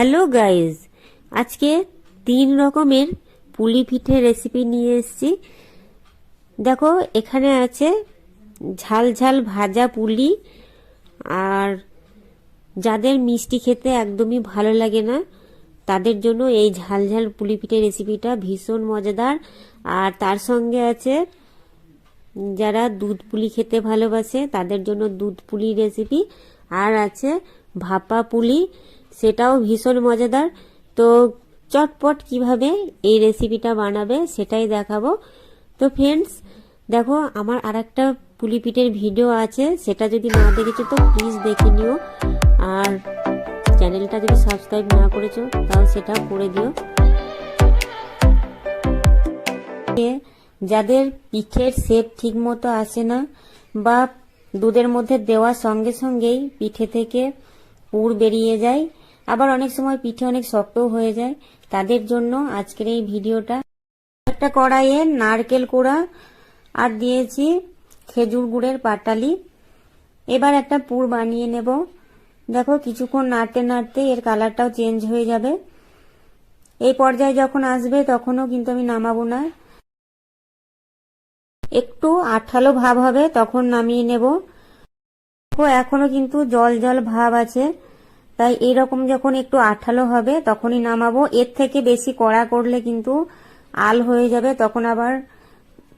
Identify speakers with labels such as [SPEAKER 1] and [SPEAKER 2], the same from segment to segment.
[SPEAKER 1] Hello guys, আজকে তিন রকমের পুলি পিঠে রেসিপি নিয়ে এসেছি। দেখো, এখানে আছে ঝাল ঝাল ভাজা পুলি, আর যাদের মিষ্টি খেতে একদমই ভালো লাগে না, তাদের জন্য এই ঝাল ঝাল পুলি পিঠে রেসিপিটা ভীষণ মজাদার। আর তার সঙ্গে আছে, যারা দুধ পুলি খেতে ভালোবাসে, তাদের জন্য দুধ পুলি রেসিপি আর আছে ভাপা পুলি সেটাও ভীষণ মজাদার। তো চটপট কীভাবে এই রেসিপিটা বানাবে সেটাই দেখাবো। তো ফ্রেন্ডস দেখো আমার আর একটা পুলি পিঠের ভিডিও আছে, সেটা যদি না দেখেছ তো প্লিজ দেখে নিও। আর চ্যানেলটা যদি সাবস্ক্রাইব না করেছ, তাও সেটা করে দিও। যাদের পিঠের শেপ ঠিক মতো আসে না বা দুধের মধ্যে দেওয়ার সঙ্গে সঙ্গেই পিঠে থেকে পুর বেরিয়ে যায় আবার অনেক সময় পিঠে অনেক শক্তও হয়ে যায়। তাদের জন্য আজকের এই ভিডিওটা। একটা কড়াইয়ে নারকেল কোড়া আর দিয়েছি খেজুর গুড়ের পাটালি। এবার একটা পুর বানিয়ে নেব। দেখো কিছুক্ষণ নাড়তে নাড়তে এর কালারটাও চেঞ্জ হয়ে যাবে। এই পর্যায়ে যখন আসবে তখনও কিন্তু আমি নামাবো না। একটু আঠালো ভাব হবে, তখন নামিয়ে নেব। এখনও কিন্তু জল জল ভাব আছে। তাই এরকম যখন একটু আঠালো হবে, তখনই নামাবো। এর থেকে বেশি কড়া করলে কিন্তু আল হয়ে যাবে, তখন আবার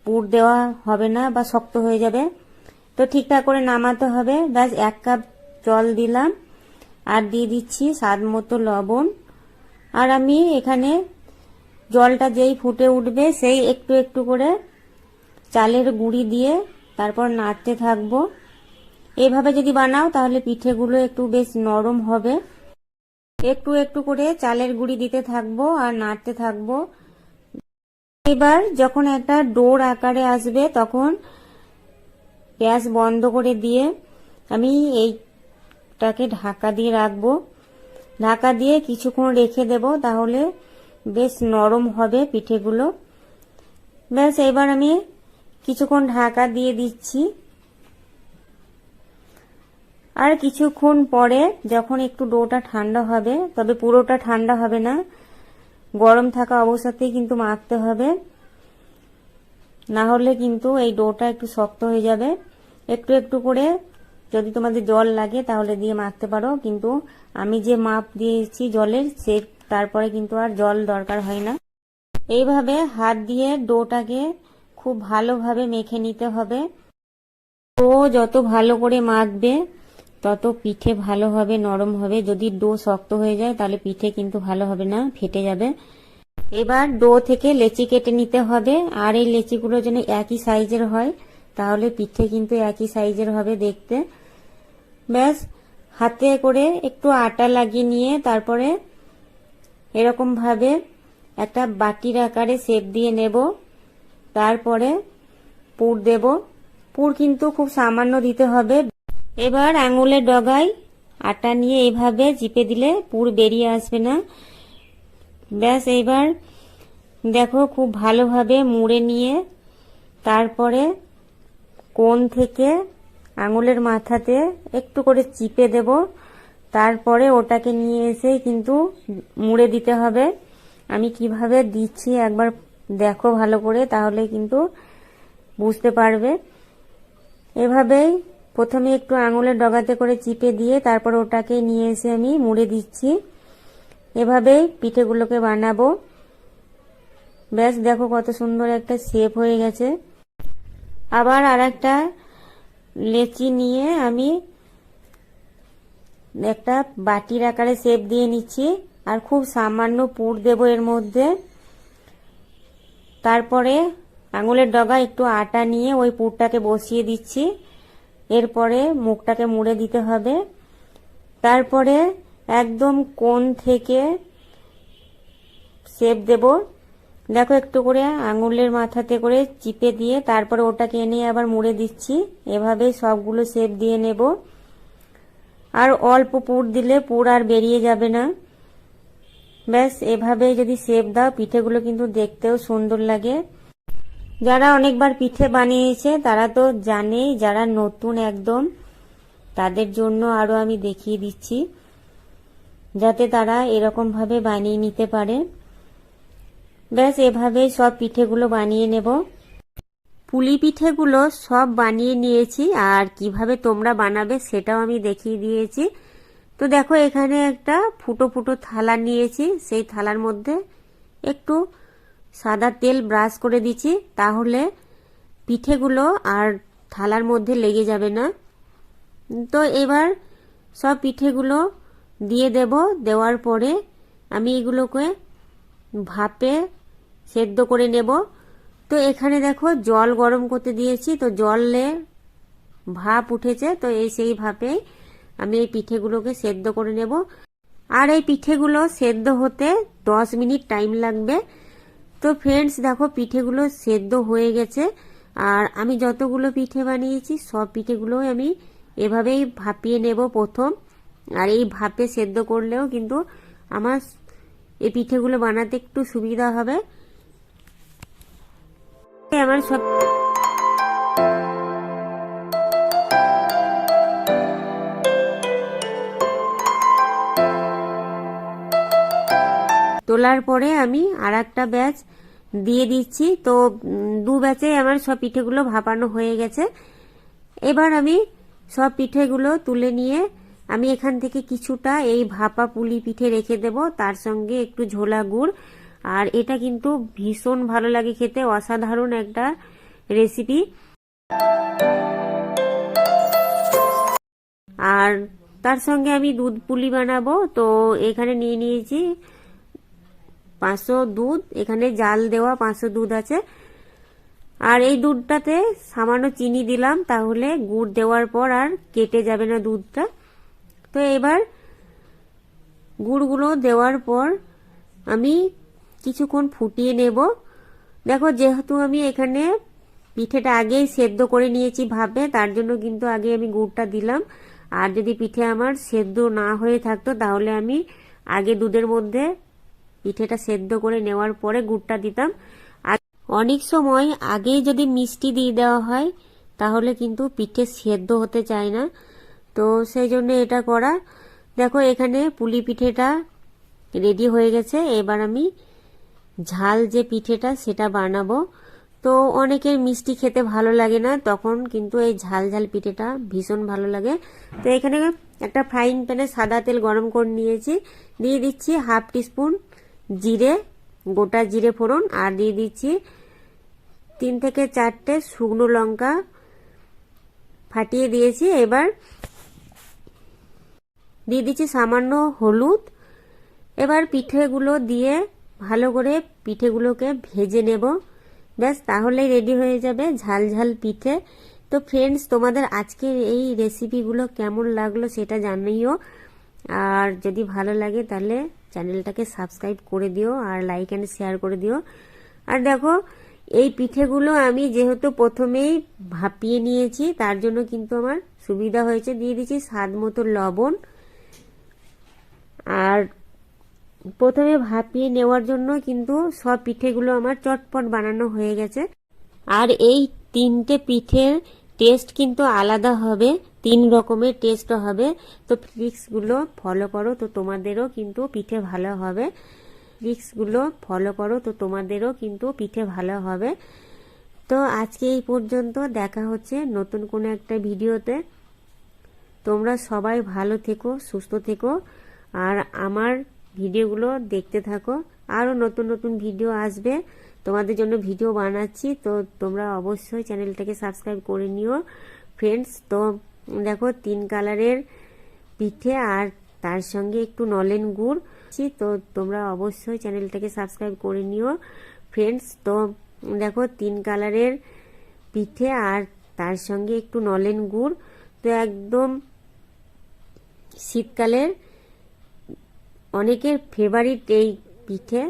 [SPEAKER 1] পুর দেওয়া হবে না বা শক্ত হয়ে যাবে। তো ঠিকঠাক করে নামাতে হবে। ব্যাস, এক কাপ জল দিলাম আর দিয়ে দিচ্ছি স্বাদ মতো লবণ। আর আমি এখানে জলটা যেই ফুটে উঠবে, সেই একটু একটু করে চালের গুঁড়ি দিয়ে তারপর নাড়তে থাকব। এভাবে যদি বানাও, তাহলে পিঠেগুলো একটু বেশ নরম হবে। একটু একটু করে চালের গুঁড়ি দিতে থাকব আর নাড়তে থাকব। এবার যখন একটা ডোর আকারে আসবে, তখন গ্যাস বন্ধ করে দিয়ে আমি এইটাকে ঢাকা দিয়ে রাখব। ঢাকা দিয়ে কিছুক্ষণ রেখে দেব, তাহলে বেশ নরম হবে পিঠেগুলো। ব্যাস, এবার আমি কিছুক্ষণ ঢাকা দিয়ে দিচ্ছি। আর কিছুক্ষণ পরে যখন একটু ডোটা ঠান্ডা হবে, তবে পুরোটা ঠান্ডা হবে না। গরম থাকা অবস্থাতেই কিন্তু মাখতে হবে। না হলে কিন্তু এই ডোটা একটু শক্ত হয়ে যাবে। একটু একটু করে যদি তোমাদের জল লাগে তাহলে দিয়ে মাখতে পারো। কিন্তু আমি যে মাপ দিয়েছি জলের, সে তারপরে কিন্তু আর জল দরকার হয় না। এইভাবে হাত দিয়ে ডোটাকে খুব ভালোভাবে মেখে নিতে হবে। ডো যত ভালো করে মাখবে তত পিঠে ভালো হবে, নরম হবে। যদি ডো শক্ত হয়ে যায়, তাহলে পিঠে কিন্তু ভালো হবে না, ফেটে যাবে। এবার ডো থেকে লেচি কেটে নিতে হবে। আর এই লেচিগুলো যেন একই সাইজের হয়, তাহলে পিঠে কিন্তু একই সাইজের হবে দেখতে। ব্যাস, হাতে করে একটু আটা লাগিয়ে নিয়ে তারপরে এরকম ভাবে একটা বাটির আকারে শেপ দিয়ে নেব। তারপরে পুর দেব। পুর কিন্তু খুব সামান্য দিতে হবে। এবার আঙুলের ডগায় আটা নিয়ে এইভাবে চিপে দিলে পুর বেরিয়ে আসবে না। ব্যাস, এইবার দেখো খুব ভালোভাবে মুড়ে নিয়ে তারপরে কোন থেকে আঙুলের মাথাতে একটু করে চিপে দেব, তারপরে ওটাকে নিয়ে এসে কিন্তু মুড়ে দিতে হবে। আমি কীভাবে দিচ্ছি একবার দেখো ভালো করে, তাহলে কিন্তু বুঝতে পারবে। এভাবেই প্রথমে একটু আঙুলের ডগাতে করে চিপে দিয়ে তারপর ওটাকে নিয়ে এসে আমি মুড়ে দিচ্ছি। এভাবেই পিঠেগুলোকে বানাবো। ব্যাস, দেখো কত সুন্দর একটা শেপ হয়ে গেছে। আবার আর একটা লেচি নিয়ে আমি একটা বাটির আকারে শেপ দিয়ে নিচ্ছি। আর খুব সামান্য পুর দেব এর মধ্যে। তারপরে আঙুলের ডগা একটু আটা নিয়ে ওই পুরটাকে বসিয়ে দিচ্ছি। এরপরে মুখটাকে মুড়ে দিতে হবে। তারপরে একদম কোন থেকে সেপ দেব। দেখো একটু করে আঙুলের মাথাতে করে চিপে দিয়ে তারপরে ওটাকে এনে আবার মুড়ে দিচ্ছি। এভাবে সবগুলো সেপ দিয়ে নেব। আর অল্প পুর দিলে পুর আর বেরিয়ে যাবে না। ব্যাস, এভাবে যদি সেপ দাও, পিঠেগুলো কিন্তু দেখতেও সুন্দর লাগে। যারা অনেকবার পিঠে বানিয়েছে, তারা তো জানেই, যারা নতুন একদম, তাদের জন্য আরও আমি দেখিয়ে দিচ্ছি, যাতে তারা এরকমভাবে বানিয়ে নিতে পারে। ব্যাস এভাবে সব পিঠেগুলো বানিয়ে নেব। পুলি পিঠেগুলো সব বানিয়ে নিয়েছি, আর কীভাবে তোমরা বানাবে সেটাও আমি দেখিয়ে দিয়েছি। তো দেখো, এখানে একটা ফুটো ফুটো থালা নিয়েছি, সেই থালার মধ্যে একটু সাদা তেল ব্রাশ করে দিচ্ছি, তাহলে পিঠেগুলো আর থালার মধ্যে লেগে যাবে না। তো এবার সব পিঠেগুলো দিয়ে দেব। দেওয়ার পরে আমি এগুলোকে ভাপে সেদ্ধ করে নেব। তো এখানে দেখো জল গরম করতে দিয়েছি, তো জলে ভাপ উঠেছে, তো এই সেই ভাপে আমি এই পিঠেগুলোকে সেদ্ধ করে নেব। আর এই পিঠেগুলো সেদ্ধ হতে দশ মিনিট টাইম লাগবে। তো ফ্রেন্ডস দেখো পিঠেগুলো সেদ্ধ হয়ে গেছে। আর আমি যতগুলো পিঠে বানিয়েছি, সব পিঠেগুলো আমি এভাবেই ভাপিয়ে নেব প্রথম। আর এই ভাপে সেদ্ধ করলেও কিন্তু আমার এই পিঠেগুলো বানাতে একটু সুবিধা হবে। আমার সব তোলার পরে আমি আর একটা ব্যাচ দিয়ে দিচ্ছি। তো দু ব্যাচে আমার সব পিঠেগুলো ভাপানো হয়ে গেছে। এবার আমি সব পিঠেগুলো তুলে নিয়ে আমি এখান থেকে কিছুটা এই ভাপা পুলি পিঠে রেখে দেব। তার সঙ্গে একটু ঝোলা গুড়। আর এটা কিন্তু ভীষণ ভালো লাগে খেতে, অসাধারণ একটা রেসিপি। আর তার সঙ্গে আমি দুধ পুলি বানাবো। তো এখানে নিয়ে নিয়েছি পাঁচশো দুধ, এখানে জাল দেওয়া পাঁচশো দুধ আছে। আর এই দুধটাতে সামান্য চিনি দিলাম, তাহলে গুড় দেওয়ার পর আর কেটে যাবে না দুধটা। তো এবার গুড়গুলো দেওয়ার পর আমি কিছুক্ষণ ফুটিয়ে নেব। দেখো, যেহেতু আমি এখানে পিঠেটা আগেই সেদ্ধ করে নিয়েছি ভাবে তার জন্য কিন্তু আগে আমি গুড়টা দিলাম। আর যদি পিঠে আমার সেদ্ধ না হয়ে থাকতো, তাহলে আমি আগে দুধের মধ্যে পিঠেটা সেদ্ধ করে নেওয়ার পরে গুড়টা দিতাম। আর অনেক সময় আগেই যদি মিষ্টি দিয়ে দেওয়া হয়, তাহলে কিন্তু পিঠে সেদ্ধ হতে চায় না। তো সেই জন্য এটা করা। দেখো, এখানে পুলি পিঠেটা রেডি হয়ে গেছে। এবার আমি ঝাল যে পিঠেটা, সেটা বানাবো। তো অনেকের মিষ্টি খেতে ভালো লাগে না, তখন কিন্তু এই ঝাল ঝাল পিঠেটা ভীষণ ভালো লাগে। তো এখানে একটা ফ্রাইং প্যানে সাদা তেল গরম করে নিয়েছি। দিয়ে দিচ্ছি হাফ টিস্পুন জিরে, গোটা জিরে ফোড়ন, আর দিয়ে দিচ্ছি তিন থেকে চারটে শুকনো লঙ্কা। ফাটিয়ে দিয়েছি, এবার দিয়ে দিচ্ছি সামান্য হলুদ। এবার পিঠেগুলো দিয়ে ভালো করে পিঠেগুলোকে ভেজে নেব। ব্যাস, তাহলেই রেডি হয়ে যাবে ঝাল ঝাল পিঠে। তো ফ্রেন্ডস তোমাদের আজকের এই রেসিপিগুলো কেমন লাগল সেটা জানিও। আর যদি ভালো লাগে তাহলে চ্যানেলটাকে সাবস্ক্রাইব করে দিও আর লাইক অ্যান্ড শেয়ার করে দিও। আর দেখো, এই পিঠেগুলো আমি যেহেতু প্রথমেই ভাপিয়ে নিয়েছি, তার জন্য কিন্তু আমার সুবিধা হয়েছে। দিয়ে দিচ্ছি স্বাদ মতো লবণ। আর প্রথমে ভাপিয়ে নেওয়ার জন্য কিন্তু সব পিঠেগুলো আমার চটপট বানানো হয়ে গেছে। আর এই তিনটে পিঠের টেস্ট কিন্তু আলাদা হবে। তিন রকমের টেস্ট হবে। তো ফ্লিক্সগুলো ফলো করো, তো তোমাদেরও কিন্তু পিঠে ভালো হবে। ফ্লিক্সগুলো ফলো করো, তো তোমাদেরও কিন্তু পিঠে ভালো হবে। তো আজকে এই পর্যন্ত দেখা হচ্ছে নতুন কোনো একটা ভিডিওতে। তোমরা সবাই ভালো থেকো, সুস্থ থেকো, আর আমার ভিডিওগুলো দেখতে থাকো। আরও নতুন নতুন ভিডিও আসবে। তোমাদের জন্য ভিডিও বানাচ্ছি, তো তোমরা অবশ্যই চ্যানেলটাকে সাবস্ক্রাইব করে নিও। ফ্রেন্ডস তো দেখো, তিন কালারের পিঠে আর তার সঙ্গে একটু নলেন গুড় তো তোমরা অবশ্যই চ্যানেলটাকে সাবস্ক্রাইব করে নিও। ফ্রেন্ডস, তো দেখো, তিন কালারের পিঠে আর তার সঙ্গে একটু নলেন গুড়। তো একদম শীতকালের অনেকের ফেভারিট এই পিঠে।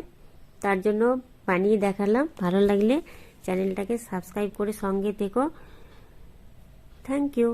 [SPEAKER 1] তার জন্য বানিয়ে দেখালাম। ভালো লাগলে চ্যানেলটাকে সাবস্ক্রাইব করে সঙ্গে থেকো। Thank you